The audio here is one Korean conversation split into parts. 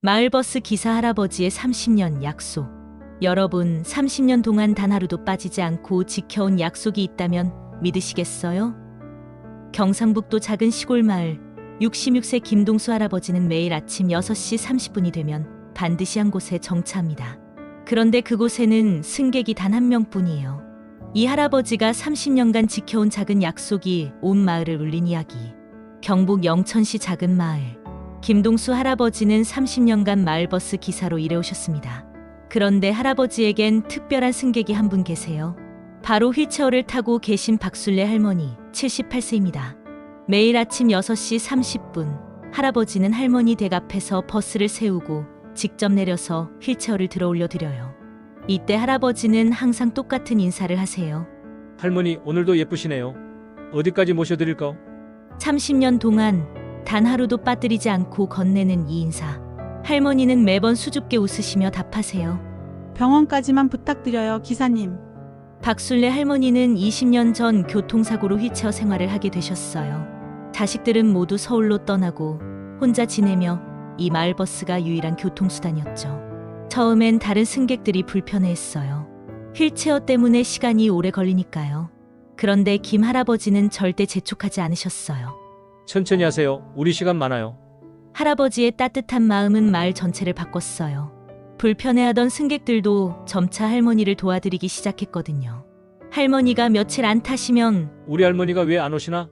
마을버스 기사 할아버지의 30년 약속. 여러분, 30년 동안 단 하루도 빠지지 않고 지켜온 약속이 있다면 믿으시겠어요? 경상북도 작은 시골 마을 66세 김동수 할아버지는 매일 아침 6시 30분이 되면 반드시 한 곳에 정차합니다. 그런데 그곳에는 승객이 단 한 명뿐이에요. 이 할아버지가 30년간 지켜온 작은 약속이 온 마을을 울린 이야기. 경북 영천시 작은 마을. 김동수 할아버지는 30년간 마을버스 기사로 일해오셨습니다. 그런데 할아버지에겐 특별한 승객이 한 분 계세요. 바로 휠체어를 타고 계신 박순례 할머니, 78세입니다. 매일 아침 6시 30분, 할아버지는 할머니 댁 앞에서 버스를 세우고 직접 내려서 휠체어를 들어 올려 드려요. 이때 할아버지는 항상 똑같은 인사를 하세요. 할머니 오늘도 예쁘시네요. 어디까지 모셔드릴까? 30년 동안 단 하루도 빠뜨리지 않고 건네는 이 인사. 할머니는 매번 수줍게 웃으시며 답하세요. 병원까지만 부탁드려요, 기사님. 박순례 할머니는 20년 전 교통사고로 휠체어 생활을 하게 되셨어요. 자식들은 모두 서울로 떠나고 혼자 지내며 이 마을버스가 유일한 교통수단이었죠. 처음엔 다른 승객들이 불편해했어요. 휠체어 때문에 시간이 오래 걸리니까요. 그런데 김 할아버지는 절대 재촉하지 않으셨어요. 천천히 하세요. 우리 시간 많아요. 할아버지의 따뜻한 마음은 마을 전체를 바꿨어요. 불편해하던 승객들도 점차 할머니를 도와드리기 시작했거든요. 할머니가 며칠 안 타시면 우리 할머니가 왜 안 오시나?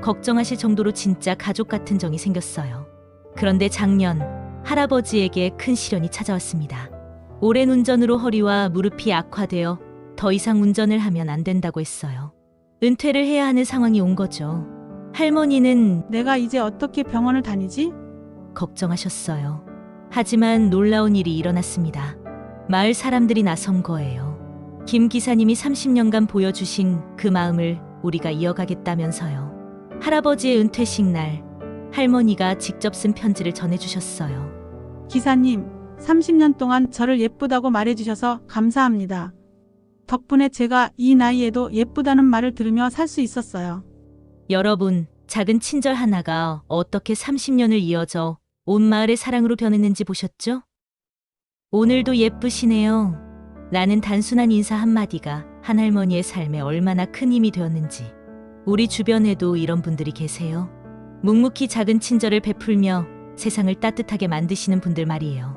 걱정하실 정도로 진짜 가족 같은 정이 생겼어요. 그런데 작년 할아버지에게 큰 시련이 찾아왔습니다. 오랜 운전으로 허리와 무릎이 악화되어 더 이상 운전을 하면 안 된다고 했어요. 은퇴를 해야 하는 상황이 온 거죠. 할머니는 내가 이제 어떻게 병원을 다니지? 걱정하셨어요. 하지만 놀라운 일이 일어났습니다. 마을 사람들이 나선 거예요. 김 기사님이 30년간 보여주신 그 마음을 우리가 이어가겠다면서요. 할아버지의 은퇴식 날, 할머니가 직접 쓴 편지를 전해주셨어요. 기사님, 30년 동안 저를 예쁘다고 말해주셔서 감사합니다. 덕분에 제가 이 나이에도 예쁘다는 말을 들으며 살 수 있었어요. 여러분, 작은 친절 하나가 어떻게 30년을 이어져 온 마을의 사랑으로 변했는지 보셨죠? 오늘도 예쁘시네요. 라는 단순한 인사 한마디가 한 할머니의 삶에 얼마나 큰 힘이 되었는지. 우리 주변에도 이런 분들이 계세요. 묵묵히 작은 친절을 베풀며 세상을 따뜻하게 만드시는 분들 말이에요.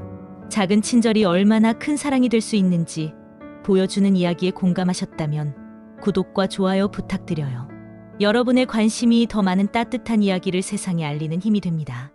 작은 친절이 얼마나 큰 사랑이 될 수 있는지 보여주는 이야기에 공감하셨다면 구독과 좋아요 부탁드려요. 여러분의 관심이 더 많은 따뜻한 이야기를 세상에 알리는 힘이 됩니다.